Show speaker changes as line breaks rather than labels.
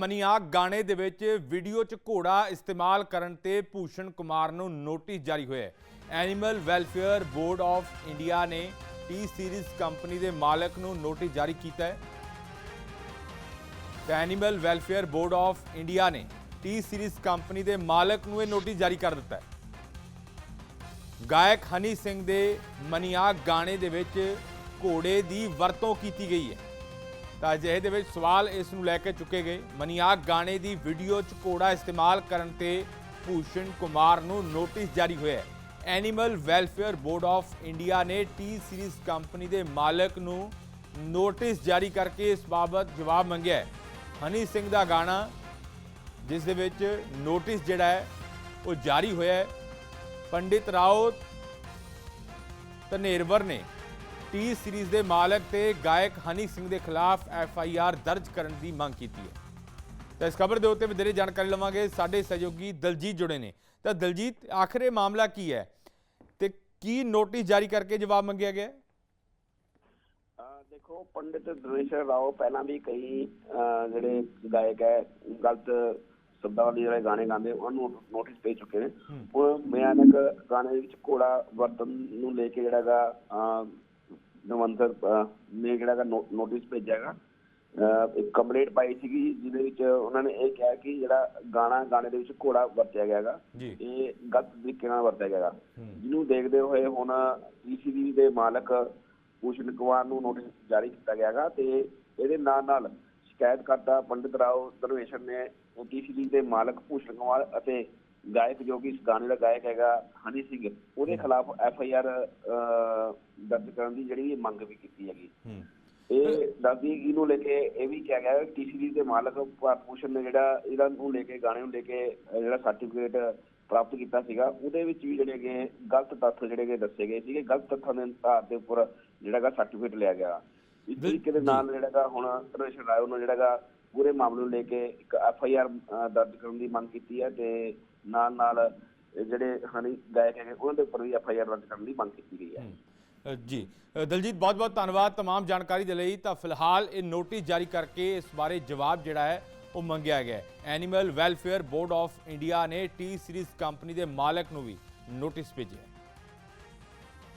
Mania ਗਾਣੇ ਦੇ ਵਿੱਚ ਵੀਡੀਓ 'ਚ ਘੋੜਾ ਇਸਤੇਮਾਲ ਕਰਨ ਤੇ ਭੂਸ਼ਣ ਕੁਮਾਰ ਨੂੰ ਨੋਟਿਸ ਜਾਰੀ ਹੋਇਆ ਹੈ। Animal welfare board of India ਨੇ ਟੀ ਸੀਰੀਜ਼ ਕੰਪਨੀ ਦੇ ਮਾਲਕ ਨੂੰ ਨੋਟਿਸ ਜਾਰੀ ਕੀਤਾ ਹੈ। Animal welfare board of India ਨੇ ਟੀ ਸੀਰੀਜ਼ ਕੰਪਨੀ ਦੇ ਮਾਲਕ ਨੂੰ ਇਹ ਨੋਟਿਸ ਜਾਰੀ ਕਰ ਦਿੱਤਾ ਹੈ। ਗਾਇਕ ਹਨੀ ਸਿੰਘ ਦੇ ਮਨੀਆ ਗਾਣੇ ਦੇ ਵਿੱਚ ਘੋੜੇ ਦੀ ਵਰਤੋਂ ਕੀਤੀ ਗਈ ਹੈ। ਤਾਂ ਅਜਿਹੇ ਦੇ ਵਿੱਚ ਸਵਾਲ ਇਸ ਨੂੰ ਲੈ ਕੇ ਚੁੱਕੇ ਗਏ। ਮਨੀਆਕ ਗਾਣੇ ਦੀ ਵੀਡੀਓ 'ਚ ਘੋੜਾ ਇਸਤੇਮਾਲ ਕਰਨ ਤੇ ਭੂਸ਼ਣ ਕੁਮਾਰ ਨੂੰ ਨੋਟਿਸ ਜਾਰੀ ਹੋਇਆ ਹੈ। Animal welfare board of India ਨੇ ਟੀ ਸੀਰੀਜ਼ ਕੰਪਨੀ ਦੇ ਮਾਲਕ ਨੂੰ ਨੋਟਿਸ ਜਾਰੀ ਕਰਕੇ ਇਸ ਬਾਬਤ ਜਵਾਬ ਮੰਗਿਆ ਹੈ। ਹਨੀ ਸਿੰਘ ਦਾ ਗਾਣਾ, ਜਿਸ ਦੇ ਵਿੱਚ ਨੋਟਿਸ ਜਿਹੜਾ ਹੈ, ਉਹ ਜਾਰੀ ਹੋਇਆ ਹੈ। ਪੰਡਿਤ ਰਾਓ ਧਨੇਰਵਰ ਨੇ ਟੀ ਸੀਰੀਜ਼ ਦੇ ਮਾਲਕ ਤੇ ਗਾਇਕ ਹਨੀ ਸਿੰਘ ਦੇ ਖਿਲਾਫ ਐਫ ਆਈ ਆਰ ਦਰਜ ਕਰਨ ਦੀ ਮੰਗ ਕੀਤੀ ਹੈ। ਤਾਂ ਇਸ ਖਬਰ ਦੇ ਉੱਤੇ ਵਧੇਰੇ ਜਾਣਕਾਰੀ ਲਵਾਂਗੇ। ਸਾਡੇ ਸਹਿਯੋਗੀ ਦਲਜੀਤ ਜੁੜੇ ਨੇ। ਤਾਂ ਦਲਜੀਤ ਆਖਰ ਮਾਮਲਾ ਕੀ ਹੈ? ਤੇ ਕੀ ਨੋਟਿਸ ਜਾਰੀ ਕਰਕੇ ਜਵਾਬ ਮੰਗਿਆ ਗਿਆ?
ਦੇਖੋ ਪੰਡਿਤ ਦਰਵੇਸ਼ਰ ਰਾਓ ਪਹਿਲਾਂ ਵੀ ਕਈ ਜਿਹੜੇ ਗਾਇਕ ਹੈ ਗਲਤ ਸ਼ਬਦਾਂ ਦੇ ਜਿਹੜੇ ਗਾਣੇ ਗਾਉਂਦੇ ਉਹਨਾਂ ਨੂੰ ਨੋਟਿਸ ਭੇਜ ਚੁੱਕੇ ਨੇ। ਉਹ ਭਿਆਨਕ ਗਾਣੇ ਵਿੱਚ ਘੋੜਾ ਵਰਤਨ ਨੂੰ ਲੈ ਕੇ ਜਿਹੜਾਗਾ ਨਵੰਦਰ ਨੇ ਜਿਹੜਾਗਾ ਨੋਟਿਸ ਭੇਜਿਆਗਾ ਇੱਕ ਕੰਪਲੇਂਟ ਪਾਈ ਸੀਗੀ ਜਿਹਦੇ ਵਿੱਚ ਉਹਨਾਂ ਨੇ ਇਹ ਕਿਹਾ ਕਿ ਜਿਹੜਾ ਗਾਣਾ ਗਾਣੇ ਦੇ ਵਿੱਚ ਘੋੜਾ ਵਰਤਿਆ ਗਿਆਗਾ
ਜੀ।
ਇਹ ਗਲਤ ਤਰੀਕੇ ਨਾਲ ਵਰਤਿਆ ਗਿਆਗਾ
ਹੂੰ।
ਜਿਹਨੂੰ ਦੇਖਦੇ ਹੋਏ ਹੁਣ ਈਸੀਬੀ ਦੇ ਮਾਲਕ ਭੂਸ਼ਣ ਕੁਮਾਰ ਨੂੰ ਨੋਟਿਸ ਜਾਰੀ ਕੀਤਾ ਗਿਆਗਾ ਤੇ ਇਹਦੇ ਨਾਲ ਨਾਲ ਸ਼ਿਕਾਇਤਕਰਤਾ ਪੰਡਿਤ ਰਾਓ ਦਰਵੇਸ਼ਰ ਨੇ ਈਸੀਬੀ ਦੇ ਮਾਲਕ ਭੂਸ਼ਣ ਕੁਮਾਰ ਅਤੇ ਗਾਇਕ ਜੋ ਕਿ ਇਸ ਗਾਣੇ ਦਾ ਗਾਇਕ ਹੈਗਾ ਹਨੀ ਸਿੰਘ ਉਹਦੇ ਖਿਲਾਫ ਐਫ ਆਈ ਆਰ ਦਰਜ ਕਰਨ ਦੀ ਜਿਹੜੀ ਮੰਗ ਵੀ ਕੀਤੀ ਹੈਗੀ। ਇਹ ਦੱਸਦੀ ਨੂੰ ਲੈ ਕੇ ਇਹ ਵੀ ਕਿਹਾ ਗਿਆ ਕਿ ਸੀਰੀਜ਼ ਦੇ ਮਾਲਕ ਭਾਰਤ ਭੂਸ਼ਣ ਨੇ ਜਿਹੜਾ ਇਹਦਾ ਨੂੰ ਲੈ ਕੇ ਗਾਣੇ ਨੂੰ ਲੈ ਕੇ ਜਿਹੜਾ ਸਰਟੀਫਿਕੇਟ ਪ੍ਰਾਪਤ ਕੀਤਾ ਸੀਗਾ ਉਹਦੇ ਵਿੱਚ ਵੀ ਜਿਹੜੇ ਹੈਗੇ ਗਲਤ ਤੱਥ ਜਿਹੜੇ ਹੈਗੇ ਦੱਸੇ ਗਏ ਸੀਗੇ। ਗਲਤ ਤੱਥਾਂ ਦੇ ਆਧਾਰ ਦੇ ਉੱਪਰ ਜਿਹੜਾਗਾ ਸਰਟੀਫਿਕੇਟ ਲਿਆ ਗਿਆ। ਇਸ ਤਰੀਕੇ ਦੇ ਨਾਲ ਜਿਹੜਾਗਾ ਹੁਣ ਰੇਸ਼ਨ ਰਾਏ ਨੂੰ ਜਿਹੜਾਗਾ ਪੂਰੇ ਮਾਮਲੇ ਨੂੰ ਲੈ ਕੇ ਇੱਕ ਐਫ ਆਈ ਆਰ ਦਰਜ ਕਰਨ ਦੀ ਮੰਗ ਕੀਤੀ ਹੈ ਤੇ ਨਾਲ ਨਾਲ ਜਿਹੜੇ ਹਨੀ ਗਾਇਕ ਹੈਗੇ ਉਹਨਾਂ ਦੇ ਉੱਪਰ ਵੀ ਐਫ ਆਈ ਆਰ ਦਰਜ ਕਰਨ ਦੀ ਮੰਗ ਕੀਤੀ ਗਈ ਹੈ।
ਜੀ ਅ, ਦਲਜੀਤ ਬਹੁਤ ਬਹੁਤ ਧੰਨਵਾਦ तमाम ਜਾਣਕਾਰੀ ਦੇ ਲਈ ਤਾਂ ਫਿਲਹਾਲ ਇਹ ਨੋਟਿਸ ਜਾਰੀ ਕਰਕੇ ਇਸ ਬਾਰੇ ਜਵਾਬ ਜਿਹੜਾ ਹੈ ਉਹ ਮੰਗਿਆ ਗਿਆ ਹੈ animal welfare board of India ਨੇ ਟੀ ਸੀਰੀਜ਼ ਕੰਪਨੀ ਦੇ ਮਾਲਕ ਨੂੰ ਵੀ ਨੋਟਿਸ ਭੇਜਿਆ ਹੈ